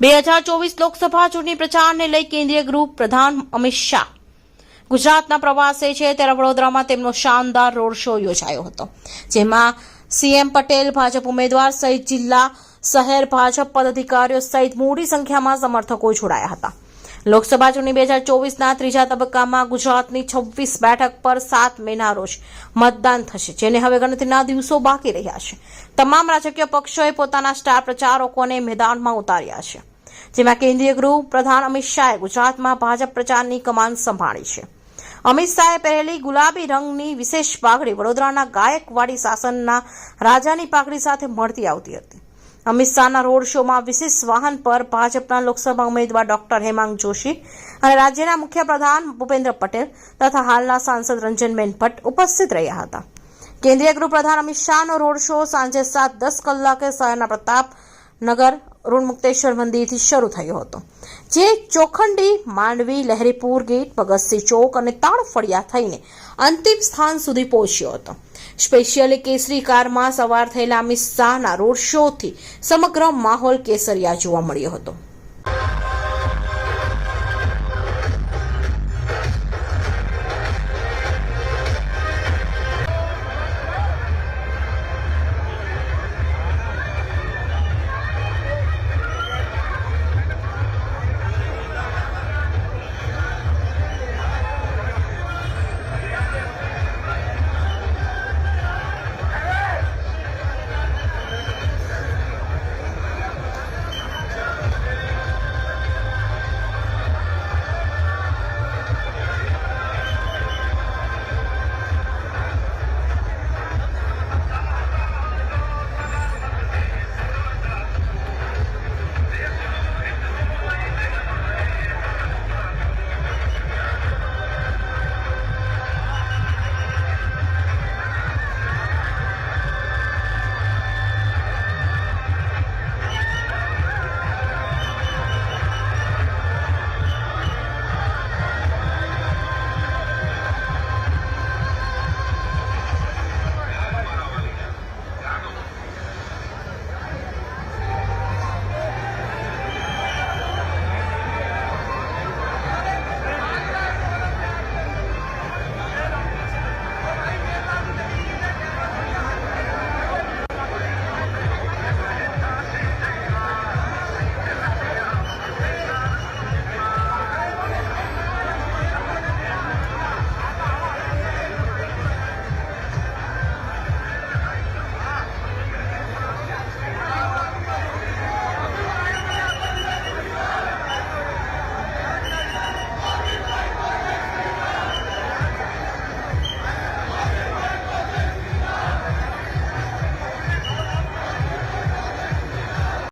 બે હજાર ચોવીસ લોકસભા ચૂંટણી પ્રચારને લઈ કેન્દ્રીય ગૃહ પ્રધાન અમિત શાહ. ગુજરાતના પ્રવાસે છે ત્યારે વડોદરામાં તેમનો શાનદાર રોડ શો યોજાયો હતો, જેમાં સીએમ પટેલ, ભાજપ ઉમેદવાર સહિત જિલ્લા શહેર ભાજપ પદાધિકારીઓ સહિત મોટી સંખ્યામાં સમર્થકો જોડાયા હતા. લોકસભા ચૂંટણી બે હજાર ચોવીસના ત્રીજા તબક્કામાં ગુજરાતની છવ્વીસ બેઠક પર સાત મેના રોજ મતદાન થશે, જેને હવે ગણતરીના દિવસો બાકી રહ્યા છે. તમામ રાજકીય પક્ષોએ પોતાના સ્ટાર પ્રચારકોને મેદાનમાં ઉતાર્યા છે. જેમાં કેન્દ્રીય ગૃહ પ્રધાન અમિત શાહે ગુજરાતમાં ભાજપ પ્રચારની કમાન સંભાળી છે. અમિત શાહે પહેરેલી ગુલાબી રંગની વિશેષ પાઘડી વડોદરાના ગાયકવાડી શાસનના રાજાની પાઘડી સાથે મળતી આવતી હતી. અમિત શાહના રોડ શોમાં વિશેષ વાહન પર ભાજપના લોકસભા ઉમેદવાર ડોક્ટર હેમાંગ જોશી અને રાજ્યના મુખ્ય પ્રધાન ભૂપેન્દ્ર પટેલ તથા હાલના સાંસદ રંજનબેન ભટ્ટ ઉપસ્થિત રહ્યા હતા. કેન્દ્રીય ગૃહપ્રધાન અમિત શાહનો રોડ શો સાંજે સાત દસ કલાકે શહેરના પ્રતાપનગર ઋણમુક્તેશ્વર મંદિરથી શરૂ થયો હતો, જે ચોખંડી, માંડવી, લહેરીપુર, ગેટ, ભગતસિંહ ચોક અને તાળફળિયા થઈને અંતિમ સ્થાન સુધી પહોંચ્યો હતો. સ્પેશિયલી કેસરી કારમાં સવાર થયેલા અમિત શાહના રોડ શોથી સમગ્ર માહોલ કેસરિયા જોવા મળ્યો હતો.